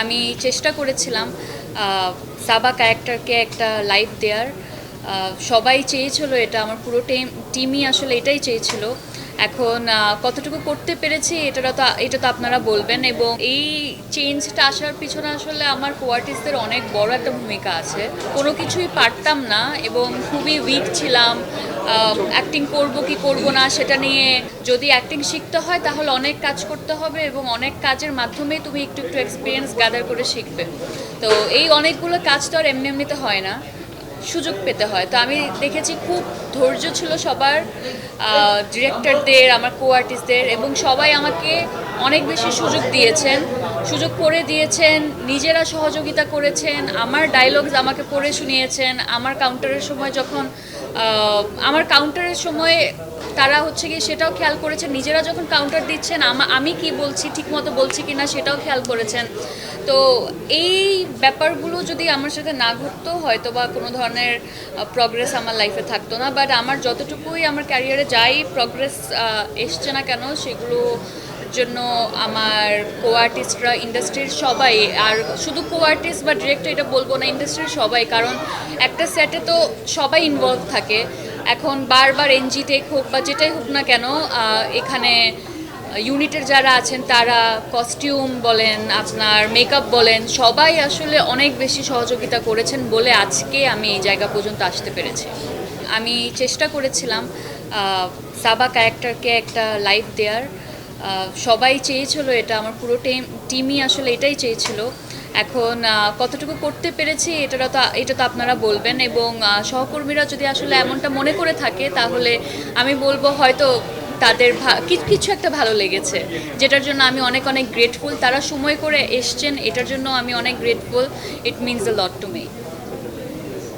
আমি চেষ্টা করেছিলাম সাবা ক্যারেক্টারকে একটা লাইফ দেওয়ার সবাই চেয়েছিল এটা, আমার পুরো টিম টিমই আসলে এটাই চেয়েছিল। এখন কতটুকু করতে পেরেছি এটা তো এটা তো আপনারা বলবেন এবং এই চেঞ্জটা আসার পিছনে আসলে আমার কোয়ার্টিসদের অনেক বড় একটা ভূমিকা আছে। কোনো কিছুই পারতাম না এবং খুবই উইক ছিলাম। অ্যাক্টিং করব কি করব না সেটা নিয়ে যদি অ্যাক্টিং শিখতে হয় তাহলে অনেক কাজ করতে হবে এবং অনেক কাজের মাধ্যমেই তুমি একটু একটু এক্সপিরিয়েন্স গ্যাদার করে শিখবে। তো এই অনেকগুলো কাজ তো আর এমনি এমনিতে হয় না। সুযোগ পেতে হয়। তো আমি দেখেছি খুব ধৈর্য ছিল সবার ডিরেক্টরদের আমার কো আর্টিস্টদের এবং সবাই আমাকে অনেক বেশি সুযোগ দিয়েছেন। সুযোগ করে দিয়েছেন, নিজেরা সহযোগিতা করেছেন, আমার ডায়লগস আমাকে পড়ে শুনিয়েছেন, আমার কাউন্টারের সময় যখন আমার কাউন্টারের সময় তারা হচ্ছে কি সেটাও খেয়াল করেছেন, নিজেরা যখন কাউন্টার দিচ্ছেন, আমা- কি বলছি, ঠিকমতো বলছি কি না সেটাও খেয়াল করেছেন। তো এই ব্যাপারগুলো যদি আমার সাথে না ঘটতো, হয়তো বা কোনো ধরনের প্রগ্রেস আমার লাইফে থাকতো না বাট আমার যতটুকুই আমার ক্যারিয়ারে যাই প্রগ্রেস এসছে না কেন, সেগুলো জন্য আমার কো আর্টিস্টরা ইন্ডাস্ট্রির সবাই, আর শুধু কো আর্টিস্ট বা ডিরেক্টর এটা বলব না ইন্ডাস্ট্রির সবাই, কারণ একটা সেটে তো সবাই ইনভলভ থাকে। এখন বারবার এনজি টেক হোক বা যেটাই হোক না কেন এখানে ইউনিটের যারা আছেন, তারা কস্টিউম বলেন, আপনার মেকআপ বলেন, সবাই আসলে অনেক বেশি সহযোগিতা করেছেন বলে আজকে আমি এই জায়গা পর্যন্ত আসতে পেরেছি। আমি চেষ্টা করেছিলাম সাবা ক্যারেক্টারকে একটা লাইফ দেওয়ার সবাই চেয়েছিল এটা, আমার পুরো টিম টিমই আসলে এটাই চেয়েছিল। এখন কতটুকু করতে পেরেছি এটা তো এটা তো আপনারা বলবেন এবং সহকর্মীরা যদি আসলে এমনটা মনে করে থাকে তাহলে আমি বলব হয়তো তাদের কিছু একটা ভালো লেগেছে, যেটার জন্য আমি অনেক অনেক গ্রেটফুল তারা সময় করে এসছেন, এটার জন্য আমি অনেক grateful it means the lot to me